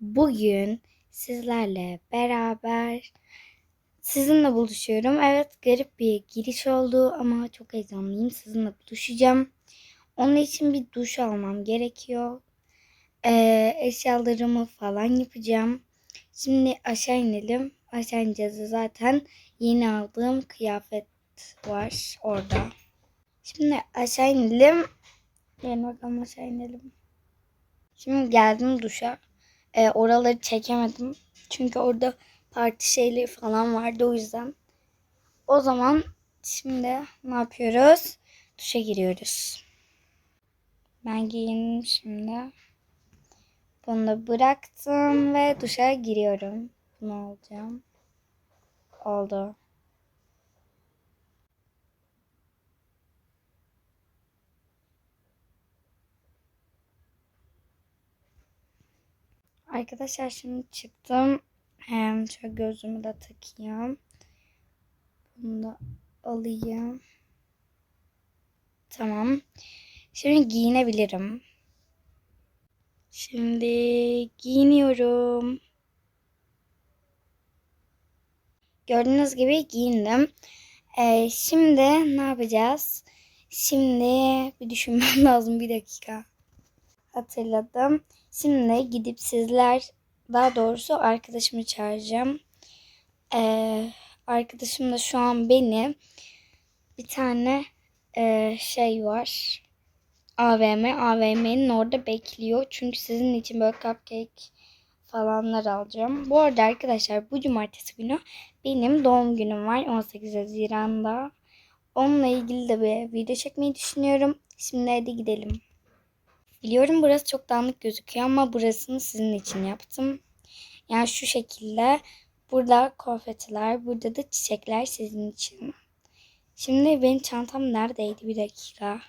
Bugün sizlerle beraber sizinle buluşuyorum. Evet garip bir giriş oldu ama çok heyecanlıyım. Sizinle buluşacağım. Onun için bir duş almam gerekiyor. Ee, eşyalarımı falan yapacağım. Şimdi aşağı inelim. Aşağı ineceğiz zaten yeni aldığım kıyafet var orada. Şimdi aşağı inelim. Gelin bakalım aşağı inelim. Şimdi geldim duşa. Ee, oraları çekemedim. Çünkü orada parti şeyleri falan vardı o yüzden. O zaman şimdi ne yapıyoruz? Duşa giriyoruz. Ben giyindim şimdi. Bunu da bıraktım ve duşa giriyorum. Bunu alacağım. Oldu. Arkadaşlar şimdi çıktım. Hem şöyle gözümü de takayım. Bunu da alayım. Tamam. Şimdi giyinebilirim. Şimdi giyiniyorum. Gördüğünüz gibi giyindim. Ee, şimdi ne yapacağız? Şimdi bir düşünmem lazım bir dakika. Hatırladım. Şimdi gidip sizler daha doğrusu arkadaşımı çağıracağım. Ee, arkadaşım da şu an beni bir tane e, şey var. AVM. AVM'nin orada bekliyor. Çünkü sizin için böyle cupcake falanlar alacağım. Bu arada arkadaşlar bu cumartesi günü benim doğum günüm var. 18 Haziran'da. Onunla ilgili de bir video çekmeyi düşünüyorum. Şimdi hadi gidelim. Biliyorum burası çok dağınık gözüküyor ama burasını sizin için yaptım. Yani şu şekilde. Burada konfetiler, burada da çiçekler sizin için. Şimdi benim çantam neredeydi bir dakika.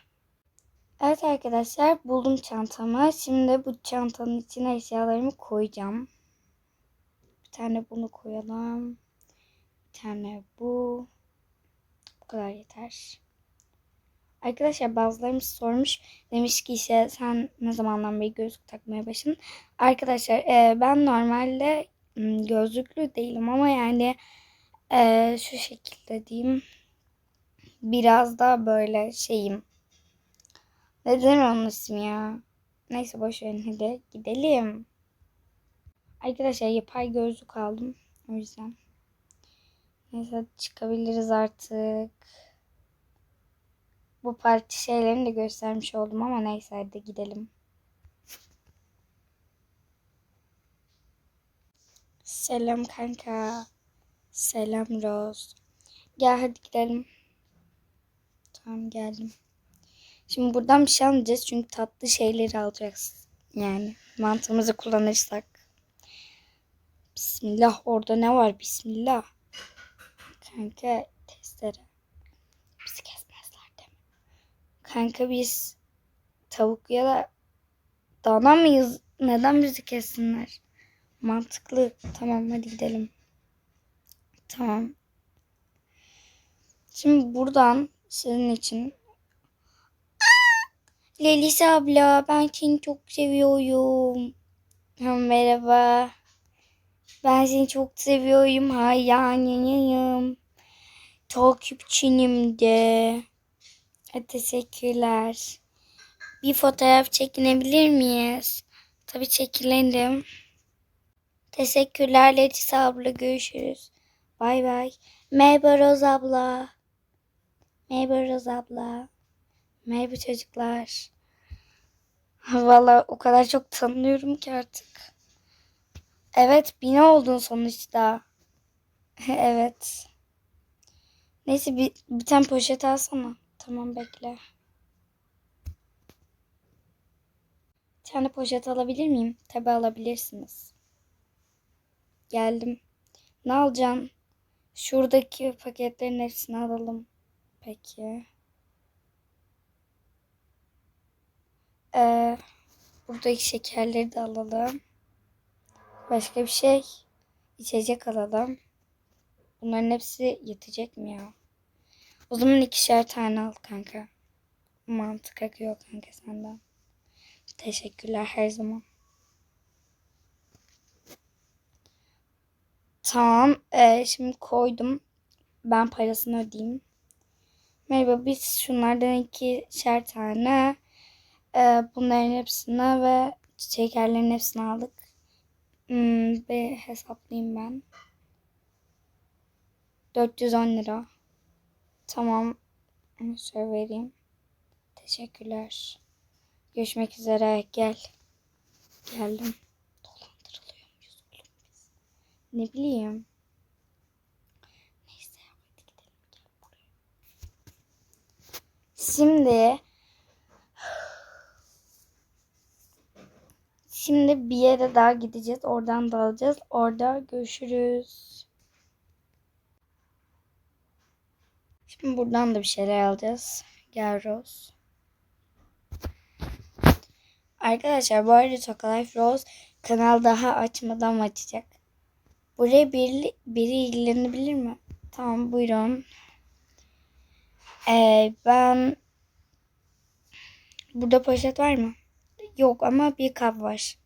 Evet arkadaşlar buldum çantamı. Şimdi bu çantanın içine eşyalarımı koyacağım. Bir tane bunu koyalım. Bir tane bu. Bu kadar yeter. Arkadaşlar bazılarımız sormuş. Demiş ki işte sen ne zamandan beri gözlük takmaya başladın? Arkadaşlar e, ben normalde gözlüklü değilim ama yani e, şu şekilde diyeyim. Biraz da böyle şeyim. Neden onun ismi ya? Neyse boş verin hadi gidelim. Arkadaşlar yapay gözlük aldım. O yüzden. Neyse çıkabiliriz artık. Bu parti şeylerini de göstermiş oldum ama neyse hadi gidelim. Selam kanka. Selam Rose. Gel hadi gidelim. Tamam geldim. Şimdi buradan bir şey almayacağız çünkü tatlı şeyleri alacağız. Yani mantığımızı kullanırsak. Bismillah orada ne var? Bismillah. Kanka testere. Bizi kesmezler değil mi? Kanka biz tavuk ya da dana mıyız? Neden bizi kessinler? Mantıklı. Tamam hadi gidelim. Tamam. Şimdi buradan sizin için Lelis abla ben seni çok seviyorum. Ha, merhaba. Ben seni çok seviyorum. Hayranıyım. Takipçinim de. E, teşekkürler. Bir fotoğraf çekinebilir miyiz? Tabii çekilelim. Teşekkürler Lelis abla. Görüşürüz. Bay bay. Merhaba Roz abla. Merhaba Roz abla. Merhaba çocuklar. Valla o kadar çok tanıyorum ki artık. Evet bina oldun sonuçta. evet. Neyse bir, bir tane poşet alsana. Tamam bekle. Bir tane poşet alabilir miyim? Tabi alabilirsiniz. Geldim. Ne alacaksın? Şuradaki paketlerin hepsini alalım. Peki. Ee, buradaki şekerleri de alalım. Başka bir şey. içecek alalım. Bunların hepsi yetecek mi ya? O zaman ikişer tane al kanka. Mantık akıyor kanka senden. Teşekkürler her zaman. Tamam. Ee, şimdi koydum. Ben parasını ödeyeyim. Merhaba biz şunlardan ikişer tane e, bunların hepsini ve şekerlerin hepsini aldık. Hmm, bir hesaplayayım ben. 410 lira. Tamam. Şöyle vereyim. Teşekkürler. Görüşmek üzere. Gel. Geldim. Dolandırılıyor muyuz oğlum biz? Ne bileyim. Neyse hadi gidelim. Gel buraya. Şimdi Şimdi bir yere daha gideceğiz. Oradan da alacağız. Orada görüşürüz. Şimdi buradan da bir şeyler alacağız. Gel Rose. Arkadaşlar bu arada Tokalife Rose kanal daha açmadan açacak. Buraya biri, biri ilgilenebilir mi? Tamam buyurun. Ee, ben burada poşet var mı? Yok ama bir kap var.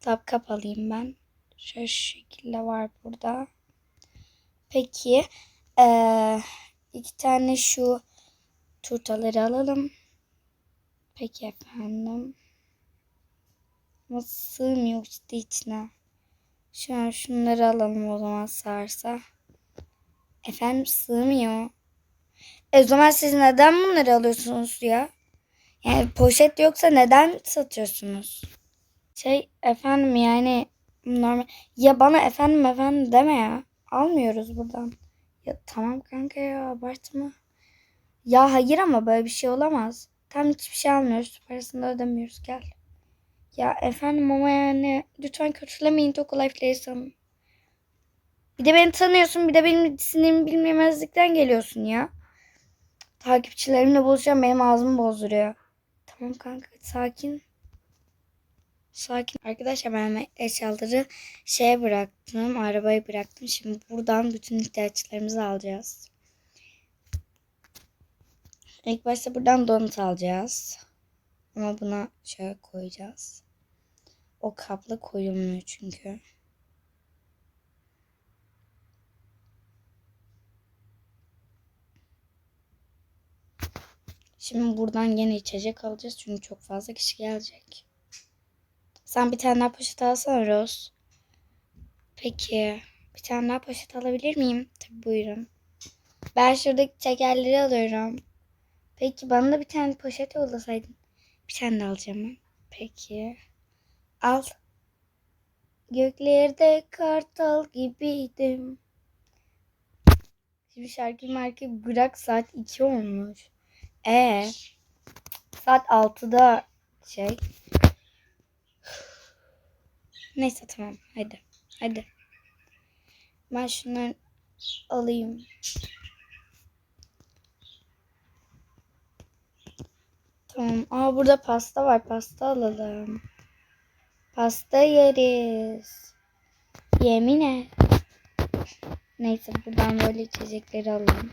Tabi kap alayım ben. Şöyle şekilde var burada. Peki. Ee, iki tane şu turtaları alalım. Peki efendim. Ama sığmıyor işte içine. Şu an şunları alalım o zaman sığarsa. Efendim sığmıyor. E o zaman siz neden bunları alıyorsunuz ya? Yani poşet yoksa neden satıyorsunuz? Şey efendim yani normal. Ya bana efendim efendim deme ya. Almıyoruz buradan. Ya tamam kanka ya abartma. Ya hayır ama böyle bir şey olamaz. Tam hiçbir şey almıyoruz. Parasını da ödemiyoruz gel. Ya efendim ama yani lütfen kötülemeyin Toko Life'leri Bir de beni tanıyorsun bir de benim sinirimi bilmemezlikten geliyorsun ya. Takipçilerimle buluşacağım benim ağzımı bozduruyor. Tamam kanka sakin. Sakin. Arkadaşlar ben eşyaları şeye bıraktım. Arabaya bıraktım. Şimdi buradan bütün ihtiyaçlarımızı alacağız. İlk başta buradan donut alacağız. Ama buna şöyle koyacağız. O kapla koyulmuyor çünkü. Şimdi buradan yine içecek alacağız. Çünkü çok fazla kişi gelecek. Sen bir tane daha poşet alsana Rose. Peki. Bir tane daha poşet alabilir miyim? Tabii buyurun. Ben şuradaki şekerleri alıyorum. Peki bana da bir tane poşet yollasaydın. Bir tane de alacağım. Peki. Al. Göklerde kartal gibiydim. Şimdi şarkı marka bırak saat 2 olmuş. Ee, saat 6'da şey. Neyse tamam hadi. Hadi. Ben şunları alayım. Tamam. Aa burada pasta var. Pasta alalım. Pasta yeriz. Yemin et. Neyse buradan böyle içecekleri alalım.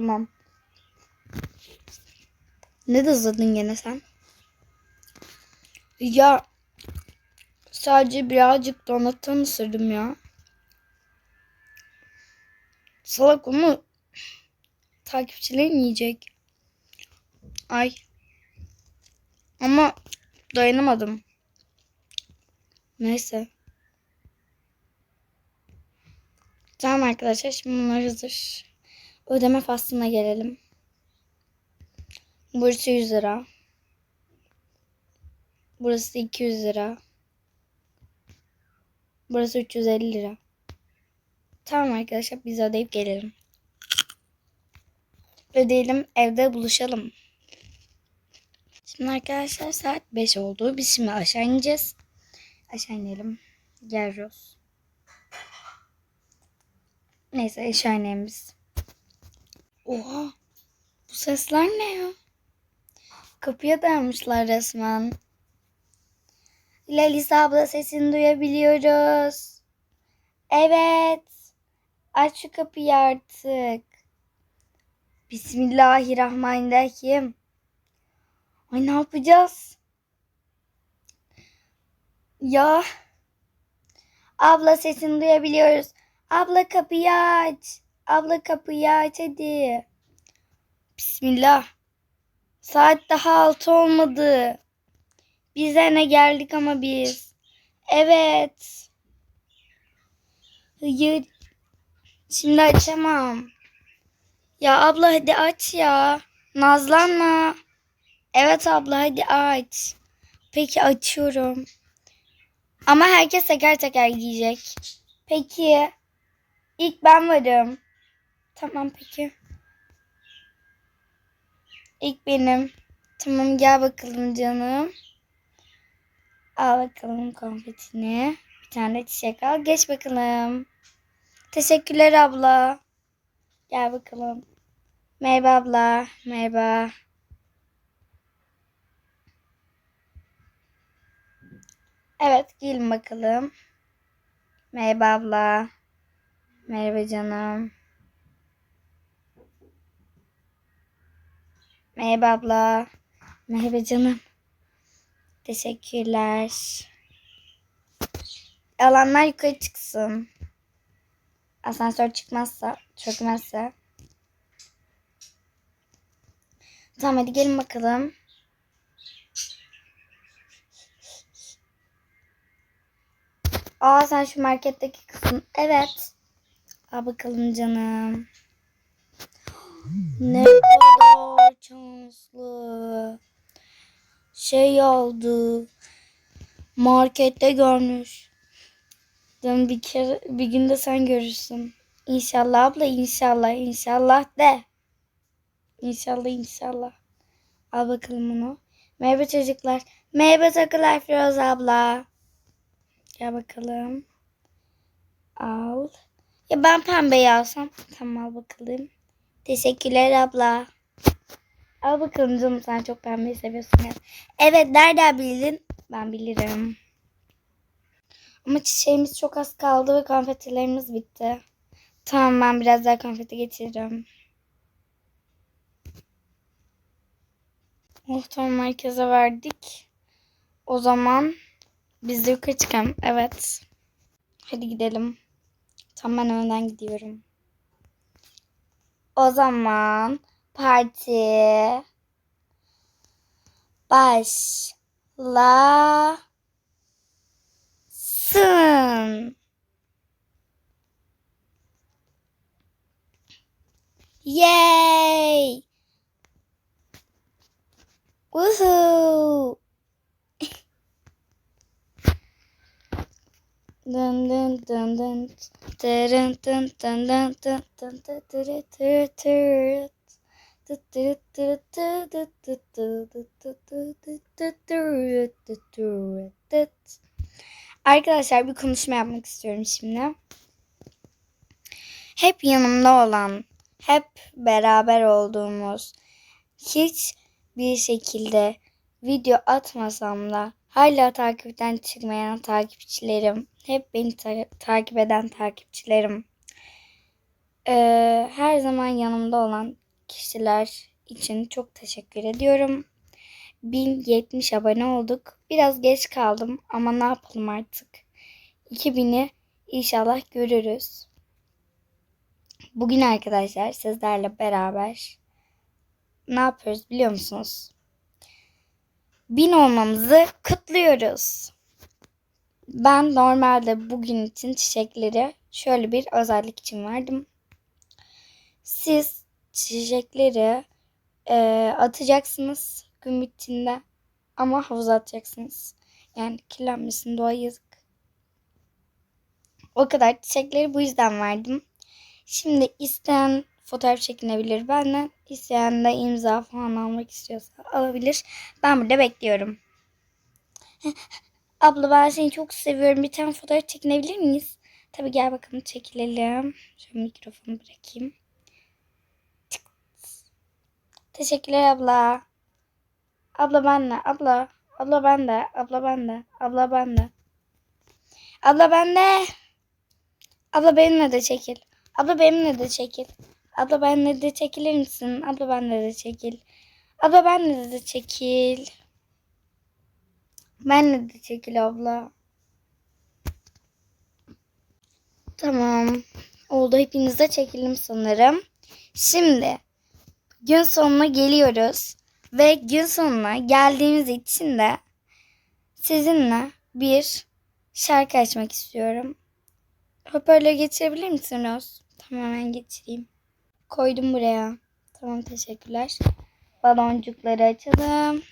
Tamam. Ne hızladın gene sen? Ya sadece birazcık donattan ısırdım ya. Salak onu takipçilerin yiyecek. Ay. Ama dayanamadım. Neyse. Tamam arkadaşlar şimdi bunlar hazır. Ödeme faslına gelelim. Burası 100 lira. Burası 200 lira. Burası 350 lira. Tamam arkadaşlar biz ödeyip gelelim. Ödeyelim evde buluşalım. Şimdi arkadaşlar saat 5 oldu. Biz şimdi aşağı ineceğiz. Aşağı inelim. Gel Rose. Neyse aşağı inelim biz. Oha. Bu sesler ne ya? Kapıya dayanmışlar resmen. Lelis abla sesini duyabiliyoruz. Evet. Aç şu kapıyı artık. Bismillahirrahmanirrahim. Ay ne yapacağız? Ya. Abla sesini duyabiliyoruz. Abla kapıyı aç. Abla kapıyı aç hadi. Bismillah. Saat daha altı olmadı. Biz ne geldik ama biz. Evet. Hayır. Şimdi açamam. Ya abla hadi aç ya. Nazlanma. Evet abla hadi aç. Peki açıyorum. Ama herkes teker teker giyecek. Peki. İlk ben varım. Tamam peki. İlk benim. Tamam gel bakalım canım. Al bakalım konfetini. Bir tane çiçek al. Geç bakalım. Teşekkürler abla. Gel bakalım. Merhaba abla. Merhaba. Evet gelin bakalım. Merhaba abla. Merhaba canım. Merhaba abla. Merhaba canım. Teşekkürler. Alanlar yukarı çıksın. Asansör çıkmazsa, çökmezse. Tamam hadi gelin bakalım. Aa sen şu marketteki kızın. Evet. Al bakalım canım. Ne kadar şanslı. Şey oldu. Markette görmüş. Canım bir kere bir günde sen görürsün. İnşallah abla inşallah inşallah de. İnşallah inşallah. Al bakalım bunu. Merhaba çocuklar. Merhaba takılar Firoz abla. Gel bakalım. Al. Ya ben pembeyi alsam. Tamam al bakalım. Teşekkürler abla. Al bakalım canım sen çok pembeyi seviyorsun ya. Evet nereden bildin? Ben bilirim. Ama çiçeğimiz çok az kaldı ve konfetilerimiz bitti. Tamam ben biraz daha konfeti getiririm. Oh tamam merkeze verdik. O zaman biz de yukarı çıkalım. Evet. Hadi gidelim. Tamam ben önden gidiyorum. O zaman parti başlasın. Yay! Woohoo! Dun dun dun dun dun dun dun dun dun dun dun dun dun Arkadaşlar bir konuşma yapmak istiyorum şimdi. Hep yanımda olan, hep beraber olduğumuz, hiç bir şekilde video atmasam da hala takipten çıkmayan takipçilerim, hep beni ta- takip eden takipçilerim, ee, her zaman yanımda olan kişiler için çok teşekkür ediyorum. 1070 abone olduk. Biraz geç kaldım ama ne yapalım artık. 2000'i inşallah görürüz. Bugün arkadaşlar sizlerle beraber ne yapıyoruz biliyor musunuz? Bin olmamızı kutluyoruz. Ben normalde bugün için çiçekleri şöyle bir özellik için verdim. Siz çiçekleri e, atacaksınız gün bittiğinde ama havuza atacaksınız. Yani kirlenmesin doğa yazık. O kadar çiçekleri bu yüzden verdim. Şimdi isteyen fotoğraf çekinebilir benden. İsteyen de imza falan almak istiyorsa alabilir. Ben burada bekliyorum. Abla ben seni çok seviyorum. Bir tane fotoğraf çekinebilir miyiz? Tabii gel bakalım çekilelim. Şöyle mikrofonu bırakayım. Teşekkürler abla. Abla ben de. Abla. Abla ben de. Abla ben de. Abla ben de. Abla ben de. Abla benimle de çekil. Abla benimle de çekil. Abla benimle de çekilir misin? Abla benimle de çekil. Abla benle de çekil. Benle de çekil abla. Tamam. Oldu hepiniz de çekildim sanırım. Şimdi gün sonuna geliyoruz. Ve gün sonuna geldiğimiz için de sizinle bir şarkı açmak istiyorum. Hoparlör geçirebilir misiniz? Tamamen geçireyim. Koydum buraya. Tamam teşekkürler. Baloncukları açalım.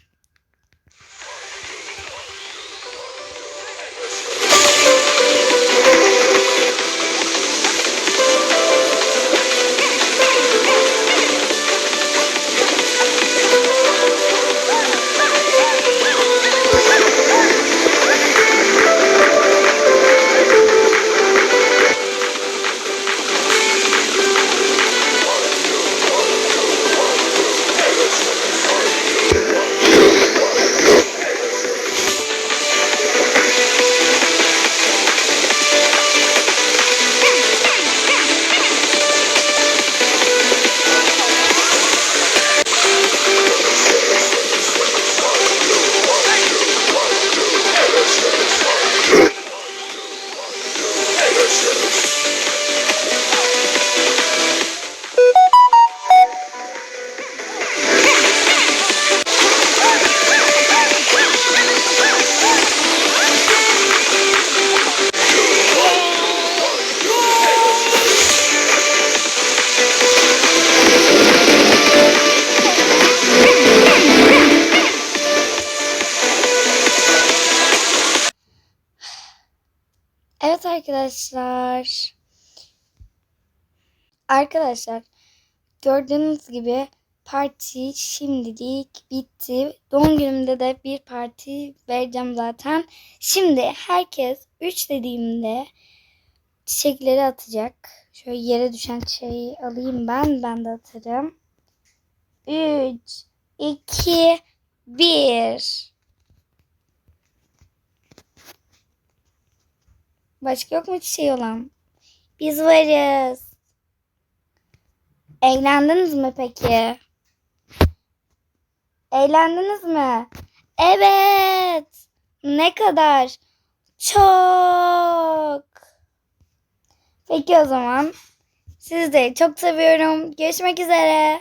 Arkadaşlar. Arkadaşlar gördüğünüz gibi parti şimdilik bitti. Doğum günümde de bir parti vereceğim zaten. Şimdi herkes 3 dediğimde çiçekleri atacak. Şöyle yere düşen çiçeği alayım ben. Ben de atarım. 3, 2, 1. Başka yok mu çiçeği olan? Biz varız. Eğlendiniz mi peki? Eğlendiniz mi? Evet. Ne kadar? Çok. Peki o zaman. Sizleri çok seviyorum. Görüşmek üzere.